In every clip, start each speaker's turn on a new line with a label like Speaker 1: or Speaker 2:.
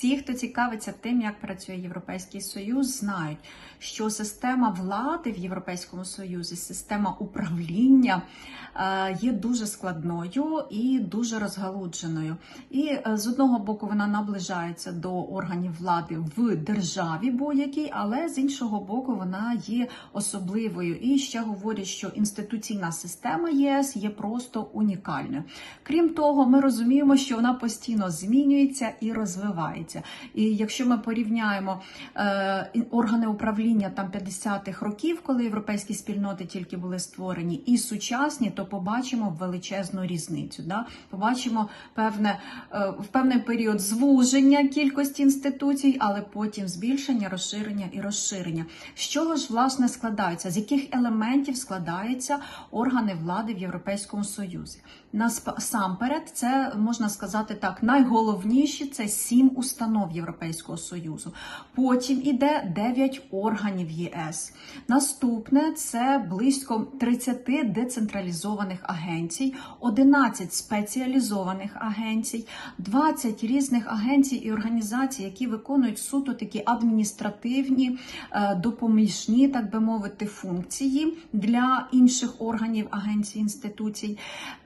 Speaker 1: Всі, хто цікавиться тим, як працює Європейський Союз, знають, що система влади в Європейському Союзі, система управління е, є дуже складною і дуже розгалудженою. І е, з одного боку вона наближається до органів влади в державі будь-якій, але з іншого боку вона є особливою. І ще говорять, що інституційна система ЄС є просто унікальною. Крім того, ми розуміємо, що вона постійно змінюється і розвивається. І якщо ми порівняємо е, органи управління там 50-х років, коли європейські спільноти тільки були створені, і сучасні, то побачимо величезну різницю. Да? Побачимо певне е, в певний період звуження кількості інституцій, але потім збільшення, розширення і розширення. З чого ж власне складаються? З яких елементів складаються органи влади в Європейському Союзі? Насамперед, це можна сказати так, найголовніші це сім установ Європейського Союзу. Потім іде 9 органів ЄС. Наступне це близько 30 децентралізованих агенцій, 11 спеціалізованих агенцій, 20 різних агенцій і організацій, які виконують суто такі адміністративні, е, допоміжні, так би мовити, функції для інших органів, агенцій, інституцій.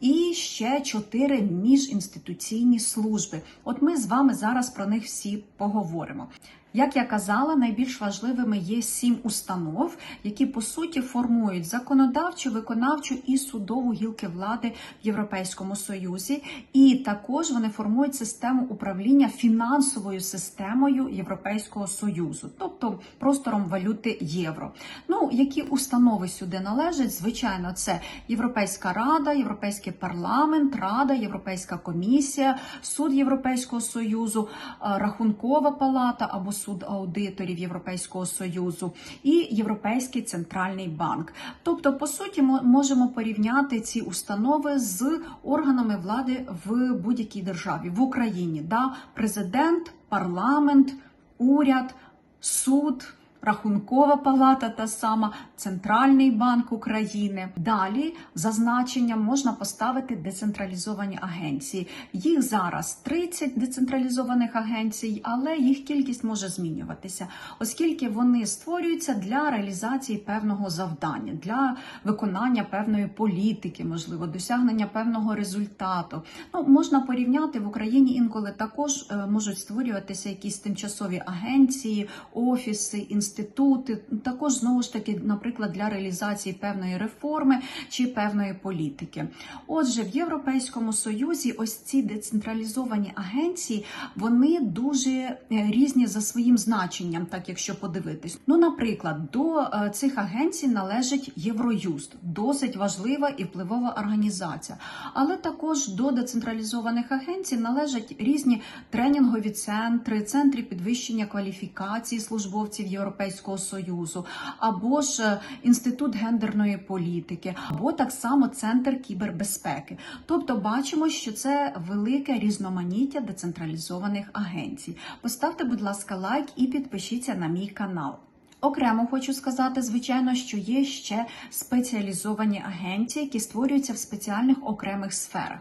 Speaker 1: І ще чотири міжінституційні служби. От ми з вами зараз про них всі поговоримо. Як я казала, найбільш важливими є сім установ, які по суті формують законодавчу, виконавчу і судову гілки влади в Європейському Союзі, і також вони формують систему управління фінансовою системою Європейського Союзу, тобто простором валюти євро. Ну, які установи сюди належать? Звичайно, це Європейська Рада, Європейський парламент, Рада, Європейська комісія, суд Європейського Союзу, е, Рахункова палата або суд аудиторів Європейського Союзу і Європейський центральний банк. Тобто, по суті, ми можемо порівняти ці установи з органами влади в будь-якій державі в Україні. Да? Президент, парламент, уряд, суд. Рахункова палата та сама, Центральний банк України. Далі зазначенням можна поставити децентралізовані агенції. Їх зараз 30 децентралізованих агенцій, але їх кількість може змінюватися, оскільки вони створюються для реалізації певного завдання, для виконання певної політики, можливо, досягнення певного результату. Ну, можна порівняти в Україні інколи також е, можуть створюватися якісь тимчасові агенції, офіси, інститути. Також знову ж таки, наприклад, для реалізації певної реформи чи певної політики. Отже, в Європейському Союзі ось ці децентралізовані агенції вони дуже е, різні за своїм значенням, так якщо подивитись. Ну, наприклад, до е, цих агенцій належить Євроюст, досить важлива і впливова організація. Але також до децентралізованих агенцій належать різні тренінгові центри, центри підвищення кваліфікації службовців Європейського союзу, або ж е, інститут гендерної політики, або так само центр кібербезпеки. Тобто, бачимо, що це велике різноманіття децентралізованих агенцій. Поставте, будь ласка, лайк і підпишіться на мій канал. Окремо хочу сказати, звичайно, що є ще спеціалізовані агенції, які створюються в спеціальних окремих сферах.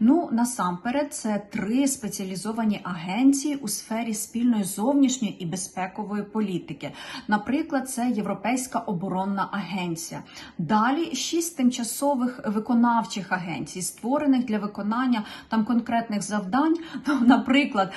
Speaker 1: Ну, насамперед, це три спеціалізовані агенції у сфері спільної зовнішньої і безпекової політики. Наприклад, це Європейська оборонна агенція. Далі шість тимчасових виконавчих агенцій, створених для виконання там конкретних завдань. Ну, наприклад,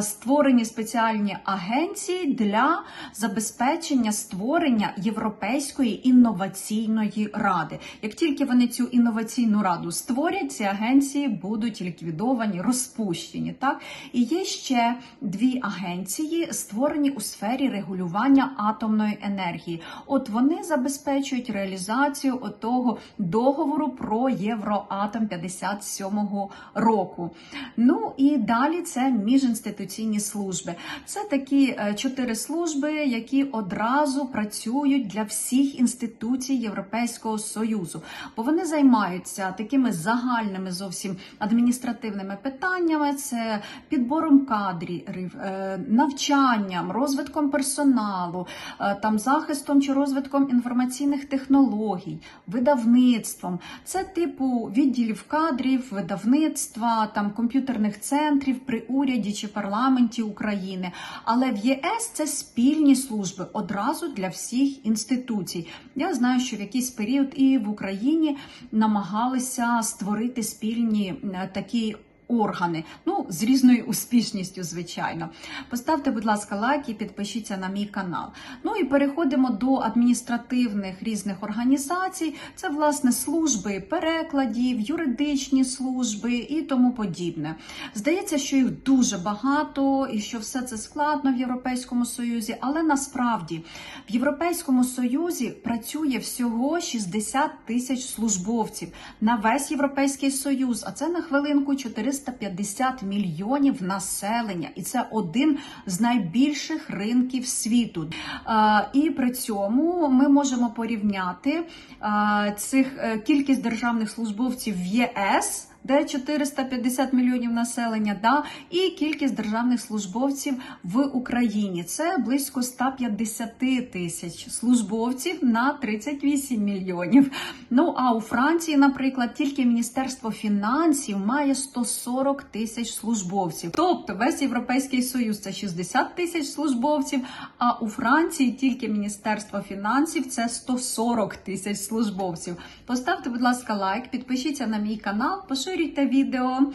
Speaker 1: створені спеціальні агенції для забезпечення створення Європейської інноваційної ради. Як тільки вони цю інноваційну раду створять, ці агенції будуть ліквідовані, розпущені. Так і є ще дві агенції, створені у сфері регулювання атомної енергії. От вони забезпечують реалізацію отого договору про Євроатом 57-го року. Ну і далі це міжінституційні служби. Це такі е, чотири служби, які одразу одразу працюють для всіх інституцій Європейського союзу, бо вони займаються такими загальними зовсім адміністративними питаннями: це підбором кадрів, е, навчанням, розвитком персоналу, е, там захистом чи розвитком інформаційних технологій, видавництвом. Це типу відділів кадрів, видавництва, там комп'ютерних центрів при уряді чи парламенті України. Але в ЄС це спільні служби одразу для всіх інституцій. Я знаю, що в якийсь період і в Україні намагалися створити спільні е, такі. Органи, ну з різною успішністю, звичайно. Поставте, будь ласка, лайк і підпишіться на мій канал. Ну і переходимо до адміністративних різних організацій. Це власне служби перекладів, юридичні служби і тому подібне. Здається, що їх дуже багато і що все це складно в Європейському Союзі, але насправді в Європейському Союзі працює всього 60 тисяч службовців на весь європейський союз. А це на хвилинку 450 мільйонів населення, і це один з найбільших ринків світу. І при цьому ми можемо порівняти цих е, кількість державних службовців в ЄС. Де 450 мільйонів населення, да, і кількість державних службовців в Україні це близько 150 тисяч службовців на 38 мільйонів. Ну а у Франції, наприклад, тільки Міністерство фінансів має 140 тисяч службовців. Тобто весь європейський союз це 60 тисяч службовців. А у Франції тільки Міністерство фінансів це 140 тисяч службовців. Поставте, будь ласка, лайк, підпишіться на мій канал, поширюйте відео.